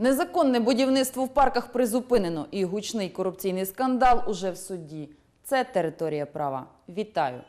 Незаконне будівництво в парках призупинено і гучний корупційний скандал уже в суді. Це територія права. Вітаю!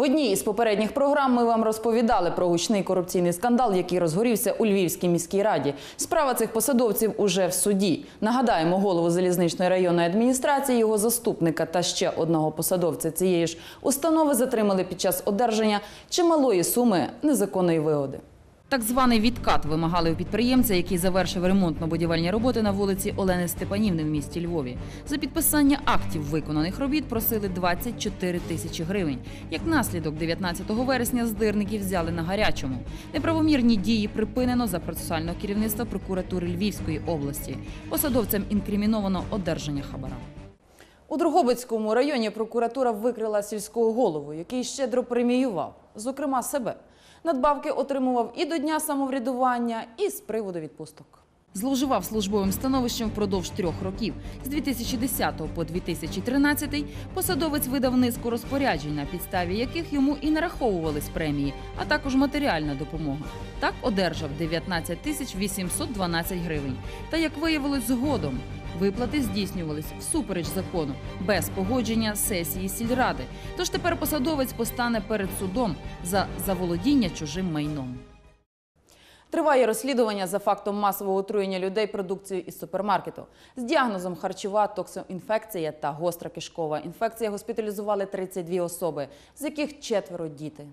В одній із попередніх програм ми вам розповідали про гучний корупційний скандал, який розгорівся у Львівській міській раді. Справа цих посадовців уже в суді. Нагадаємо, голову залізничної районної адміністрації, його заступника та ще одного посадовця цієї ж установи затримали під час одержання чималої суми незаконної вигоди. Так званий відкат вимагали у підприємця, який завершив ремонтно-будівельні роботи на вулиці Олени Степанівни в місті Львові. За підписання актів виконаних робіт просили 24 тисячі гривень. Як наслідок, 19 вересня здирників взяли на гарячому. Неправомірні дії припинено за процесуального керівництва прокуратури Львівської області. Посадовцям інкриміновано одержання хабара. У Другобицькому районі прокуратура викрила сільського голову, який щедро преміював, зокрема себе. Надбавки отримував і до дня самоврядування, і з приводу відпусток. Зловживав службовим становищем впродовж трьох років. З 2010 по 2013 посадовець видав низку розпоряджень, на підставі яких йому і нараховувались премії, а також матеріальна допомога. Так одержав 19 тисяч 812 гривень. Та як виявилось згодом, Виплати здійснювались всупереч закону, без погодження сесії сільради. Тож тепер посадовець постане перед судом за заволодіння чужим майном. Триває розслідування за фактом масового отруєння людей продукцією із супермаркету. З діагнозом харчова токсоінфекція та гостра кишкова інфекція госпіталізували 32 особи, з яких четверо діти.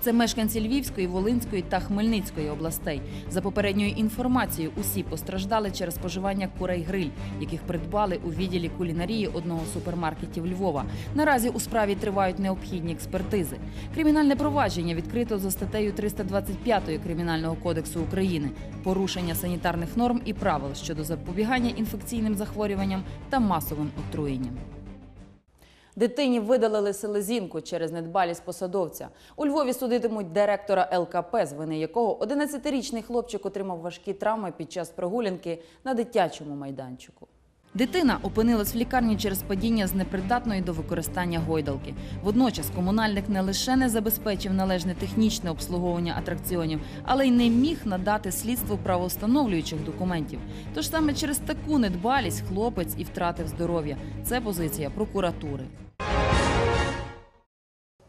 Це мешканці Львівської, Волинської та Хмельницької областей. За попередньою інформацією, усі постраждали через споживання курей гриль, яких придбали у відділі кулінарії одного супермаркетів Львова. Наразі у справі тривають необхідні експертизи. Кримінальне провадження відкрито за статтею 325 Кримінального кодексу України порушення санітарних норм і правил щодо запобігання інфекційним захворюванням та масовим отруєнням. Дитині видалили селезінку через недбалість посадовця. У Львові судитимуть директора ЛКП, з вини якого 11-річний хлопчик отримав важкі травми під час прогулянки на дитячому майданчику. Дитина опинилась в лікарні через падіння з непридатної до використання гойдалки. Водночас комунальник не лише не забезпечив належне технічне обслуговування атракціонів, але й не міг надати слідству правоустановлюючих документів. Тож саме через таку недбалість хлопець і втратив здоров'я. Це позиція прокуратури.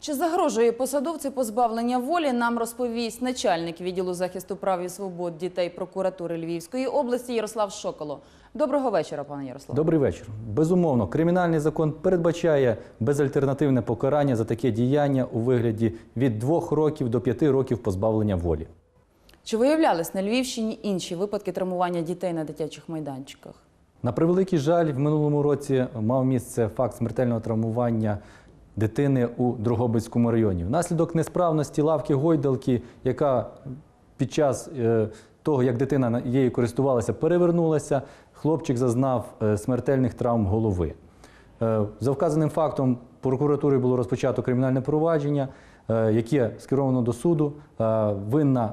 Чи загрожує посадовцю позбавлення волі, нам розповість начальник відділу захисту прав і свобод дітей прокуратури Львівської області Ярослав Шоколо. Доброго вечора, пане Ярославе. Добрий вечір. Безумовно, кримінальний закон передбачає безальтернативне покарання за таке діяння у вигляді від двох років до п'яти років позбавлення волі. Чи виявлялись на Львівщині інші випадки травмування дітей на дитячих майданчиках? На превеликий жаль, в минулому році мав місце факт смертельного травмування дитини у Дрогобицькому районі. Внаслідок несправності лавки гойдалки, яка під час е, того, як дитина на- її користувалася, перевернулася, хлопчик зазнав е, смертельних травм голови. Е, За вказаним фактом прокуратурою було розпочато кримінальне провадження, яке скеровано до суду. Винна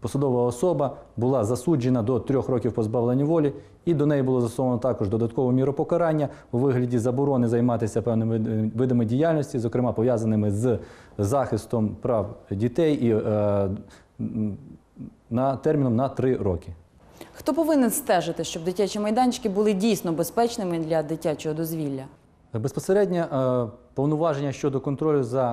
посадова особа була засуджена до трьох років позбавлення волі, і до неї було застосовано також додаткову міру покарання у вигляді заборони займатися певними видами діяльності, зокрема пов'язаними з захистом прав дітей і е, на терміном на три роки. Хто повинен стежити, щоб дитячі майданчики були дійсно безпечними для дитячого дозвілля? Безпосередньо е, повноваження щодо контролю за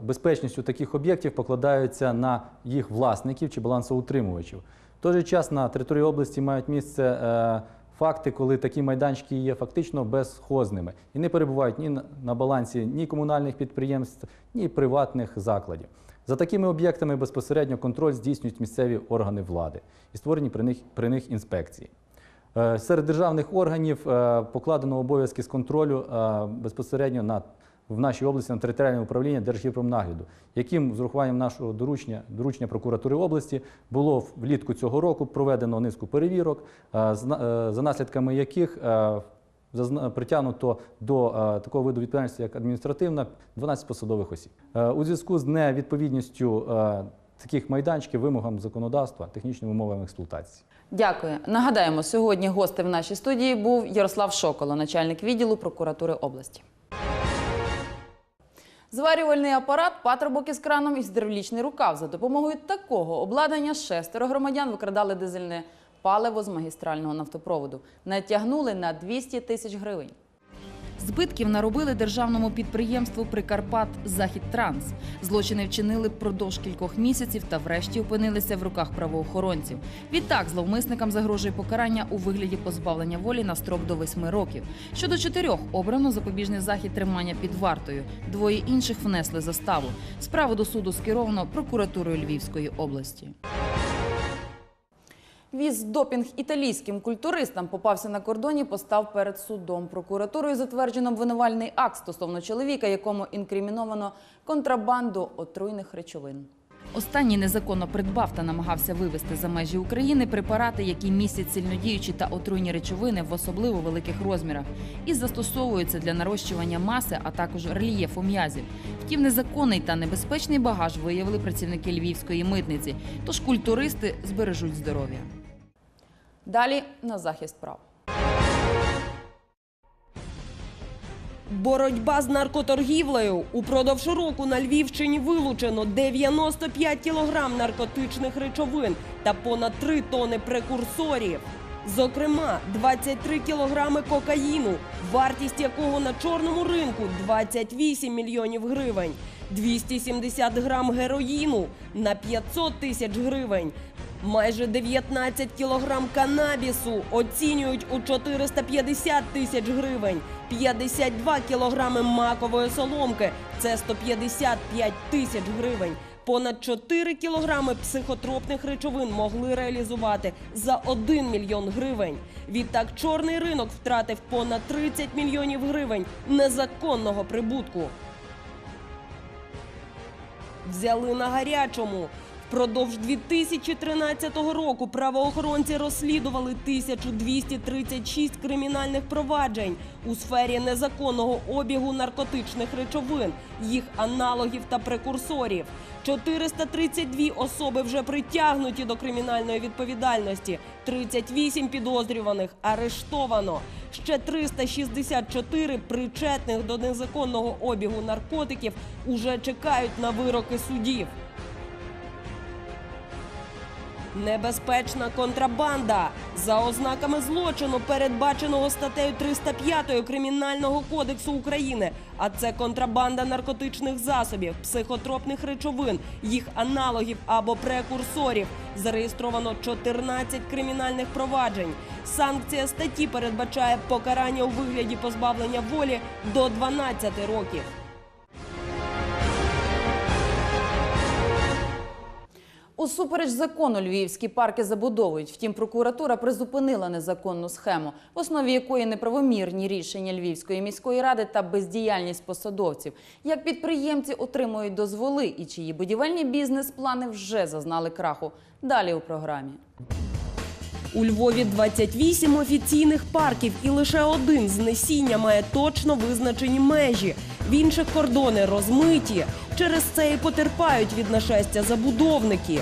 е, безпечністю таких об'єктів покладаються на їх власників чи балансоутримувачів. В той же час на території області мають місце е, факти, коли такі майданчики є фактично безхозними і не перебувають ні на- балансі ні комунальних підприємств, ні приватних закладів. За такими об'єктами безпосередньо контроль здійснюють місцеві органи влади і створені при них, при них інспекції. Е, Серед державних органів е, покладено обов'язки з контролю е, безпосередньо на, в нашій області на територіальне управління Держгіпромнагляду, яким з урахуванням нашого доручення, доручення прокуратури області було влітку цього року проведено низку перевірок, за наслідками яких притягнуто до такого виду відповідальності, як адміністративна, 12 посадових осіб. У зв'язку з невідповідністю таких майданчиків вимогам законодавства, технічним умовам експлуатації. Дякую. Нагадаємо, сьогодні гостем в нашій студії був Ярослав Шоколо, начальник відділу прокуратури області. Зварювальний апарат, патрубок із краном і гідравлічний рукав. За допомогою такого обладнання шестеро громадян викрадали дизельне паливо з магістрального нафтопроводу. Натягнули на 200 тисяч гривень. Збитків наробили державному підприємству Прикарпат Західтранс. Злочини вчинили впродовж кількох місяців та врешті опинилися в руках правоохоронців. Відтак зловмисникам загрожує покарання у вигляді позбавлення волі на строк до восьми років. Щодо чотирьох обрано запобіжний захід тримання під вартою. Двоє інших внесли заставу. Справу до суду скеровано прокуратурою Львівської області. Віз допінг італійським культуристам попався на кордоні, постав перед судом. Прокуратурою затверджено обвинувальний акт стосовно чоловіка, якому інкриміновано контрабанду отруйних речовин. Останній незаконно придбав та намагався вивезти за межі України препарати, які містять сильнодіючі та отруйні речовини в особливо великих розмірах і застосовуються для нарощування маси, а також рельєфу м'язів. Втім, незаконний та небезпечний багаж виявили працівники львівської митниці. Тож культуристи збережуть здоров'я. Далі на захист прав. Боротьба з наркоторгівлею. Упродовж року на Львівщині вилучено 95 кілограм наркотичних речовин та понад 3 тони прекурсорів. Зокрема, 23 кілограми кокаїну, вартість якого на чорному ринку 28 мільйонів гривень, 270 грам героїну на 500 тисяч гривень, Майже 19 кілограм канабісу оцінюють у 450 тисяч гривень. 52 кілограми макової соломки це 155 тисяч гривень. Понад 4 кілограми психотропних речовин могли реалізувати за 1 мільйон гривень. Відтак чорний ринок втратив понад 30 мільйонів гривень незаконного прибутку. Взяли на гарячому. Впродовж 2013 року правоохоронці розслідували 1236 кримінальних проваджень у сфері незаконного обігу наркотичних речовин, їх аналогів та прекурсорів. 432 особи вже притягнуті до кримінальної відповідальності, 38 підозрюваних арештовано. Ще 364 причетних до незаконного обігу наркотиків уже чекають на вироки судів. Небезпечна контрабанда за ознаками злочину, передбаченого статтею 305 Кримінального кодексу України. А це контрабанда наркотичних засобів, психотропних речовин, їх аналогів або прекурсорів. Зареєстровано 14 кримінальних проваджень. Санкція статті передбачає покарання у вигляді позбавлення волі до 12 років. Усупереч закону львівські парки забудовують. Втім, прокуратура призупинила незаконну схему, в основі якої неправомірні рішення Львівської міської ради та бездіяльність посадовців. Як підприємці отримують дозволи і чиї будівельні бізнес-плани вже зазнали краху. Далі у програмі. У Львові 28 офіційних парків і лише один знесіння має точно визначені межі. В інших кордони розмиті. Через це і потерпають від нашестя забудовників.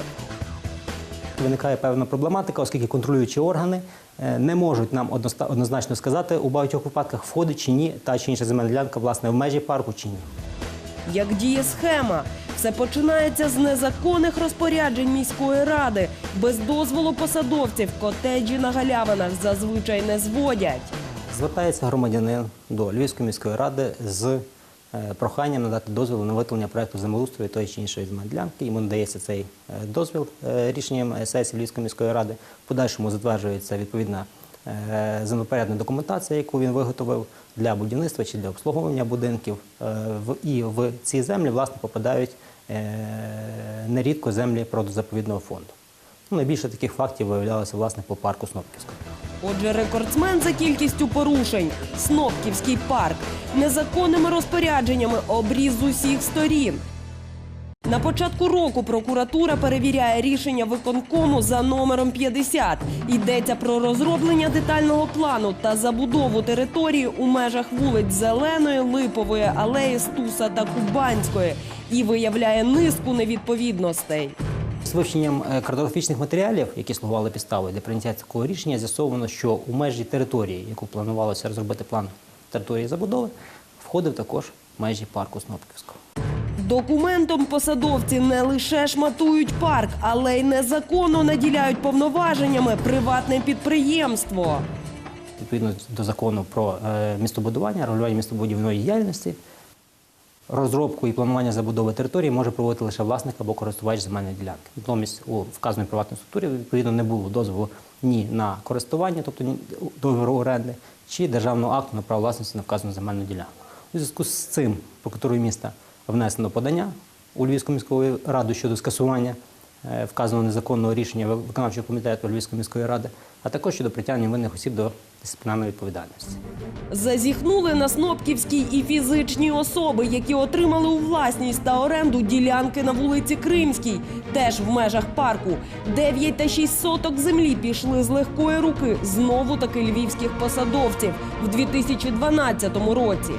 Виникає певна проблематика, оскільки контролюючі органи е, не можуть нам однозначно сказати у багатьох випадках, входить чи ні та чи інша земельна ділянка власне в межі парку чи ні. Як діє схема? Все починається з незаконних розпоряджень міської ради. Без дозволу посадовців котеджі на галявинах зазвичай не зводять. Звертається громадянин до Львівської міської ради з е, проханням надати дозвіл на виготовлення проекту землеустрою тої чи іншої земельної ділянки. Йому надається цей е, дозвіл е, рішенням сесії Львівської міської ради. В подальшому затверджується відповідна землепорядна документація, яку він виготовив для будівництва чи для обслуговування будинків. Е, І в ці землі власне попадають е, нерідко землі природозаповідного фонду. Ну, найбільше таких фактів виявлялося власне по парку Снопківського. Отже, рекордсмен за кількістю порушень Снопківський парк незаконними розпорядженнями обріз з усіх сторін. На початку року прокуратура перевіряє рішення виконкому за номером 50. Йдеться про розроблення детального плану та забудову території у межах вулиць Зеленої, Липової, Алеї, Стуса та Кубанської і виявляє низку невідповідностей. З вивченням е, картографічних матеріалів, які слугували підставою для прийняття такого рішення, з'ясовано, що у межі території, яку планувалося розробити план території забудови, входив також межі парку Снопківського. Документом посадовці не лише шматують парк, але й незаконно наділяють повноваженнями приватне підприємство. Відповідно до закону про е, містобудування, регулювання містобудівної діяльності, розробку і планування забудови території може проводити лише власник або користувач земельної ділянки. Натомість у вказаній приватній структурі відповідно не було дозволу ні на користування, тобто договору оренди, чи державного акту на право власності на вказану земельну ділянку. У зв'язку з цим прокуратурою міста внесено подання у Львівську міську раду щодо скасування е, вказаного незаконного рішення виконавчого комітету Львівської міської ради, а також щодо притягнення винних осіб до дисциплінарної відповідальності. Зазіхнули на Снопківській і фізичні особи, які отримали у власність та оренду ділянки на вулиці Кримській, теж в межах парку. 9 та 6 соток землі пішли з легкої руки знову таки львівських посадовців в 2012 році.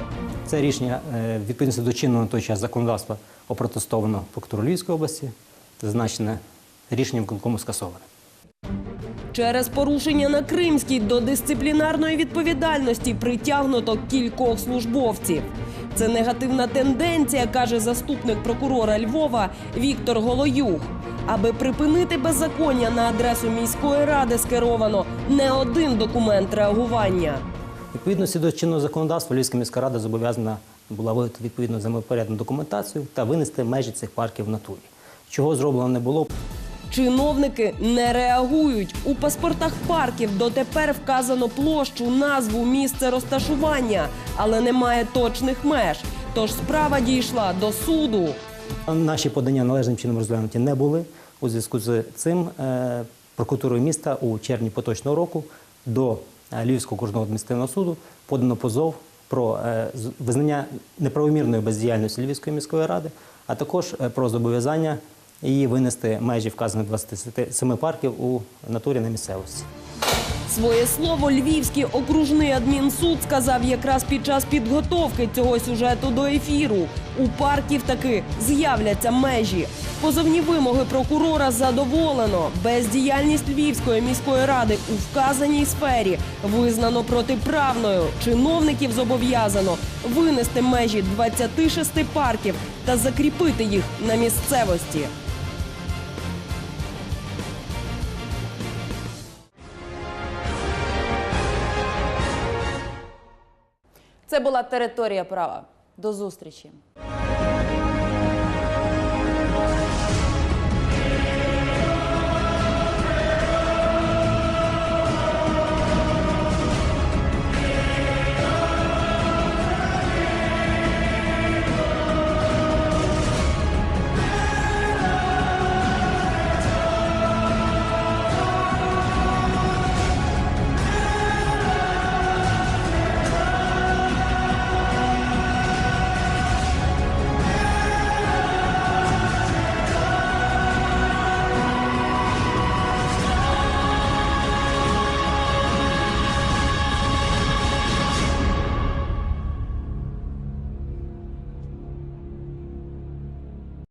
Це рішення е, відповідно до чинного на той час законодавства опротестовано прокуратурою Львівської області, зазначене рішенням виконкому скасоване. Через порушення на Кримській до дисциплінарної відповідальності притягнуто кількох службовців. Це негативна тенденція, каже заступник прокурора Львова Віктор Голоюх. Аби припинити беззаконня на адресу міської ради скеровано не один документ реагування. Відповідності до чинного законодавства Львівська міська рада зобов'язана була виготовити відповідну землепорядну документацію та винести межі цих парків в натурі. Чого зроблено не було, Чиновники не реагують. У паспортах парків дотепер вказано площу, назву, місце розташування, але немає точних меж. Тож справа дійшла до суду. Наші подання належним чином розглянуті не були. У зв'язку з цим е, прокуратурою міста у червні поточного року до Львівського окружного адміністративного суду подано позов про е, визнання неправомірної бездіяльності Львівської міської ради, а також е, про зобов'язання її винести межі вказаних 27 парків у натурі на місцевості. Своє слово Львівський окружний адмінсуд сказав якраз під час підготовки цього сюжету до ефіру. У парків таки з'являться межі. Позовні вимоги прокурора задоволено. Бездіяльність Львівської міської ради у вказаній сфері визнано протиправною. Чиновників зобов'язано винести межі 26 парків та закріпити їх на місцевості. Це була територія права. До зустрічі.